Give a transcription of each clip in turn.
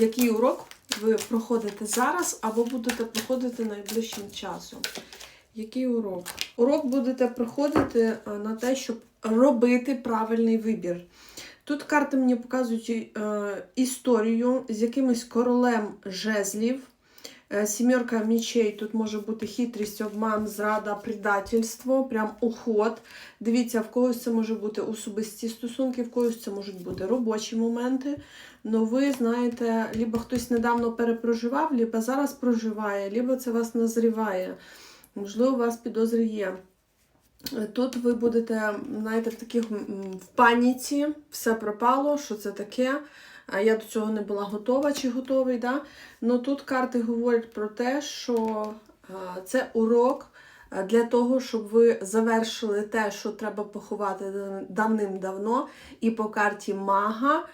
який урок ви проходите зараз або будете проходити найближчим часом. Який урок? Урок будете проходити на те, щоб робити правильний вибір. Тут карти мені показують е, історію з якимось королем жезлів. Е, Сімерка мічей тут може бути хитрість, обман, зрада, предательство, прям уход. Дивіться, в когось це може бути особисті стосунки, в когось це можуть бути робочі моменти. Ну ви знаєте, либо хтось недавно перепроживав, либо зараз проживає, либо це вас назріває. Можливо, у вас підозри є. Е, Тут ви будете, знаєте, в таких в паніці, все пропало, що це таке. А я до цього не була готова чи готовий. Да? Ну тут карти говорять про те, що це урок для того, щоб ви завершили те, що треба поховати давним-давно, і по карті мага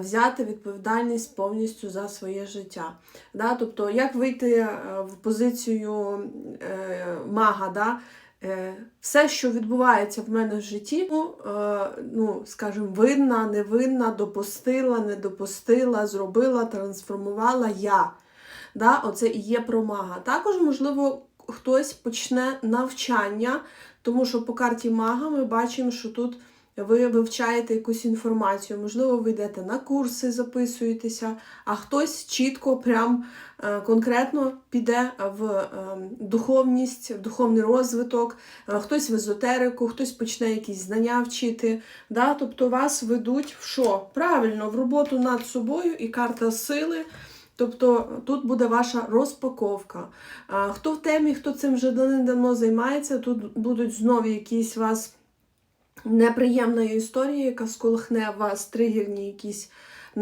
взяти відповідальність повністю за своє життя. Да? Тобто, як вийти е, в позицію е, мага? Да? Е, Все, що відбувається в мене в житті, ну, е, ну скажімо, винна, невинна, допустила, не допустила, зробила, трансформувала я. Да? Оце і є промага. Також, можливо, хтось почне навчання, тому що по карті мага ми бачимо, що тут ви вивчаєте якусь інформацію. Можливо, ви йдете на курси, записуєтеся, а хтось чітко, прям е, конкретно піде в е, духовність, в духовний розвиток, е, хтось в езотерику, хтось почне якісь знання вчити. Да? Тобто вас ведуть в що? Правильно, в роботу над собою і карта сили. Тобто тут буде ваша розпаковка. Хто в темі, хто цим вже давно займається, тут будуть знову якісь вас неприємна історія, яка сколихне вас, тригерні якісь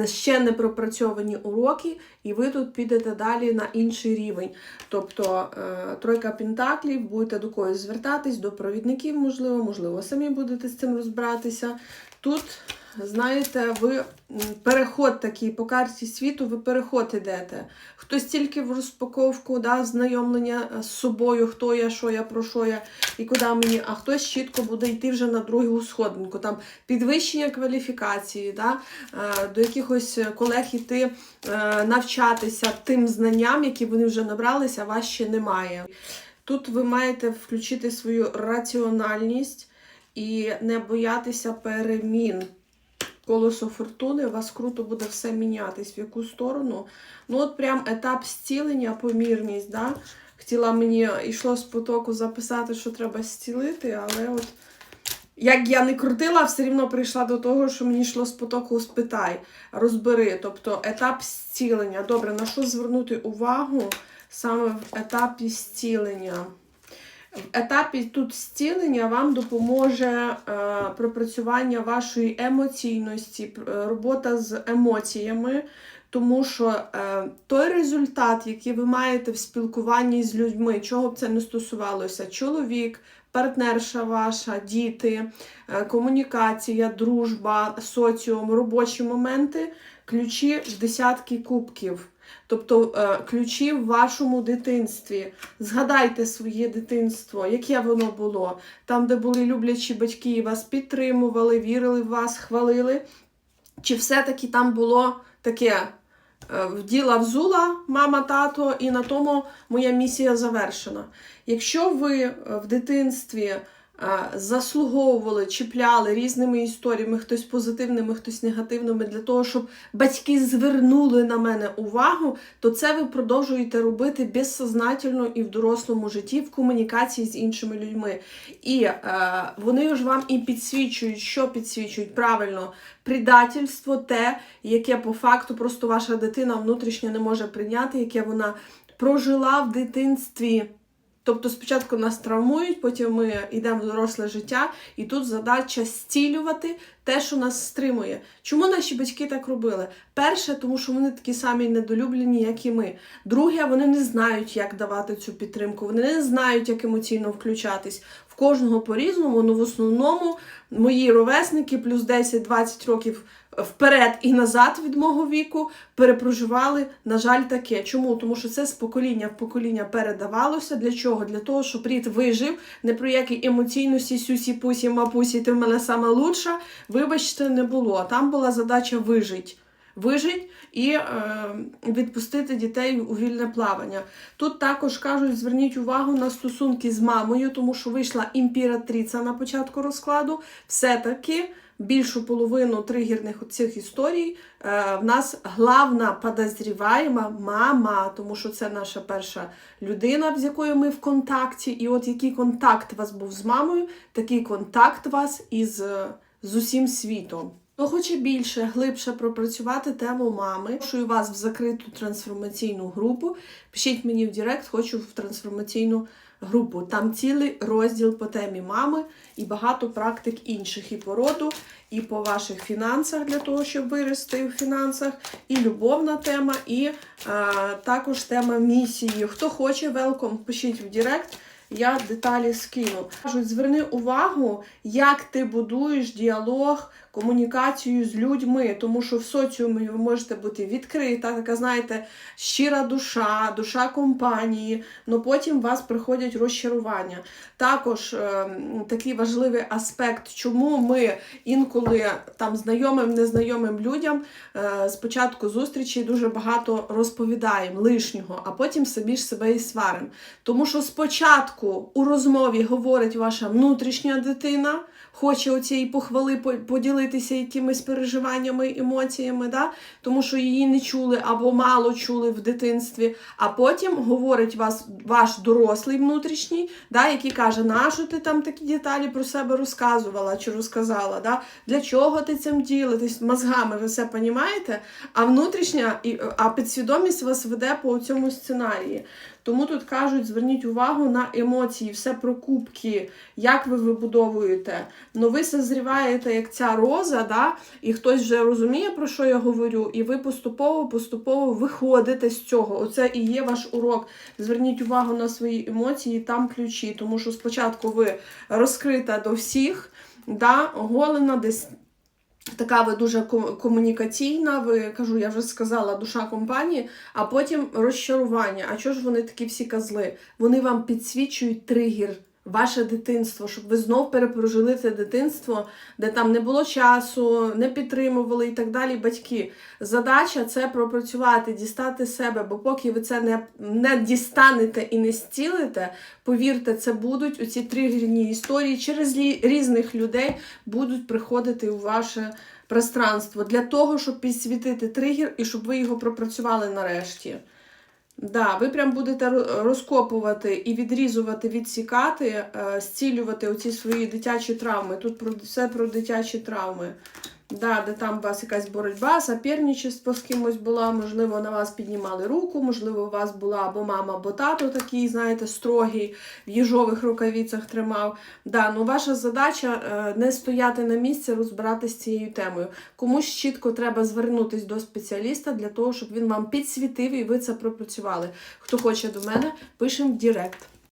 ще не пропрацьовані уроки, і ви тут підете далі на інший рівень. Тобто е, тройка пентаклів, будете до когось звертатись, до провідників, можливо, можливо, самі будете з цим розбиратися. Тут, знаєте, ви переход такий по карті світу, ви переход ідете. Хтось тільки в розпаковку, да, знайомлення з собою, хто я, що я, про що я і куди мені, а хтось чітко буде йти вже на другу сходинку. Там підвищення кваліфікації, да, е, до якихось колег іти е, навчатися тим знанням, які вони вже набралися, а вас ще немає. Тут ви маєте включити свою раціональність і не боятися перемін. Колесо фортуни, у вас круто буде все мінятись, в яку сторону. Ну, от прям етап зцілення, помірність. Да? Хотіла мені йшло з потоку записати, що треба зцілити, але от як я не крутила, все рівно прийшла до того, що мені йшло з потоку спитай, розбери. Тобто етап зцілення. Добре, на що звернути увагу саме в етапі зцілення? В етапі тут зцілення вам допоможе е, пропрацювання вашої емоційності, е, робота з емоціями, тому що е, той результат, який ви маєте в спілкуванні з людьми, чого б це не стосувалося, чоловік, партнерша ваша, діти, комунікація, дружба, соціум, робочі моменти, ключі десятки кубків. Тобто е, ключі в вашому дитинстві. Згадайте своє дитинство, яке воно було. Там, де були люблячі батьки, і вас підтримували, вірили в вас, хвалили. Чи все-таки там було таке е, вділа взула мама, тато, і на тому моя місія завершена. Якщо ви е, в дитинстві заслуговували, чіпляли різними історіями, хтось позитивними, хтось негативними, для того, щоб батьки звернули на мене увагу, то це ви продовжуєте робити безсознательно і в дорослому житті в комунікації з іншими людьми. І е, вони ж вам і підсвічують, що підсвічують правильно. Предательство, те, яке по факту просто ваша дитина внутрішньо не може прийняти, яке вона прожила в дитинстві. Тобто спочатку нас травмують, потім ми йдемо в доросле життя, і тут задача зцілювати те, що нас стримує. Чому наші батьки так робили? Перше, тому що вони такі самі недолюблені, як і ми. Друге, вони не знають, як давати цю підтримку, вони не знають, як емоційно включатись. В кожного по-різному, але в основному мої ровесники плюс 10-20 років вперед і назад від мого віку перепроживали, на жаль, таке. Чому? Тому що це з покоління в покоління передавалося. Для чого? Для того, щоб рід вижив, не про які емоційності, сюсі, пусі, мапусі, ти в мене саме лучша. Вибачте, не було. Там була задача вижити. вижити і е, відпустити дітей у вільне плавання. Тут також кажуть, зверніть увагу на стосунки з мамою, тому що вийшла імператриця на початку розкладу. Все-таки більшу половину тригерних цих історій е, в нас главна подозріваєма мама, тому що це наша перша людина, з якою ми в контакті. І от який контакт у вас був з мамою, такий контакт у вас із е, з усім світом. Хто хоче більше, глибше пропрацювати тему мами, запрошую вас в закриту трансформаційну групу. Пишіть мені в Директ, хочу в трансформаційну групу. Там цілий розділ по темі мами і багато практик інших і по роду, і по ваших фінансах для того, щоб вирости в фінансах, і любовна тема, і е, також тема місії. Хто хоче, велком, пишіть в Директ. Я деталі скину. Кажуть, зверни увагу, як ти будуєш діалог, комунікацію з людьми, тому що в соціумі ви можете бути відкрита, така, знаєте, щира душа, душа компанії, але потім у вас приходять розчарування. Також е, такий важливий аспект, чому ми інколи там знайомим, незнайомим людям е, спочатку зустрічі дуже багато розповідаємо лишнього, а потім собі ж себе і сваримо. Тому що спочатку у розмові говорить ваша внутрішня дитина, хоче оцієї похвали поділитися якимись переживаннями, емоціями, да? тому що її не чули або мало чули в дитинстві. А потім говорить вас ваш дорослий внутрішній, да? який каже, нащо ти там такі деталі про себе розказувала чи розказала, да? для чого ти цим ділитесь? Мозгами ви все розумієте, а внутрішня, а підсвідомість вас веде по цьому сценарії. Тому тут кажуть, зверніть увагу на емоції, все про кубки, як ви вибудовуєте. Ну ви созріваєте як ця роза, да? і хтось вже розуміє, про що я говорю, і ви поступово-поступово виходите з цього. Оце і є ваш урок. Зверніть увагу на свої емоції, там ключі, тому що спочатку ви розкрита до всіх, да? оголена десь. Така ви дуже комунікаційна, ви кажу, я вже сказала, душа компанії, а потім розчарування. А чого ж вони такі всі козли? Вони вам підсвічують тригер, ваше дитинство, щоб ви знов перепрожили це дитинство, де там не було часу, не підтримували і так далі. Батьки. Задача це пропрацювати, дістати себе, бо поки ви це не, не дістанете і не зцілите, повірте, це будуть оці тригерні історії через різних людей будуть приходити у ваше пространство для того, щоб підсвітити тригер і щоб ви його пропрацювали нарешті. Да, ви прям будете розкопувати і відрізувати, відсікати, е, зцілювати оці свої дитячі травми. Тут про все про дитячі травми. Да, де там у вас якась боротьба, соперничество з кимось була, можливо, на вас піднімали руку, можливо, у вас була або мама, або тато такий, знаєте, строгий, в їжових рукавицях тримав. Да, ну ваша задача е, не стояти на місці, розбиратися з цією темою. Комусь чітко треба звернутися до спеціаліста для того, щоб він вам підсвітив і ви це пропрацювали. Хто хоче до мене, пишемо в Директ.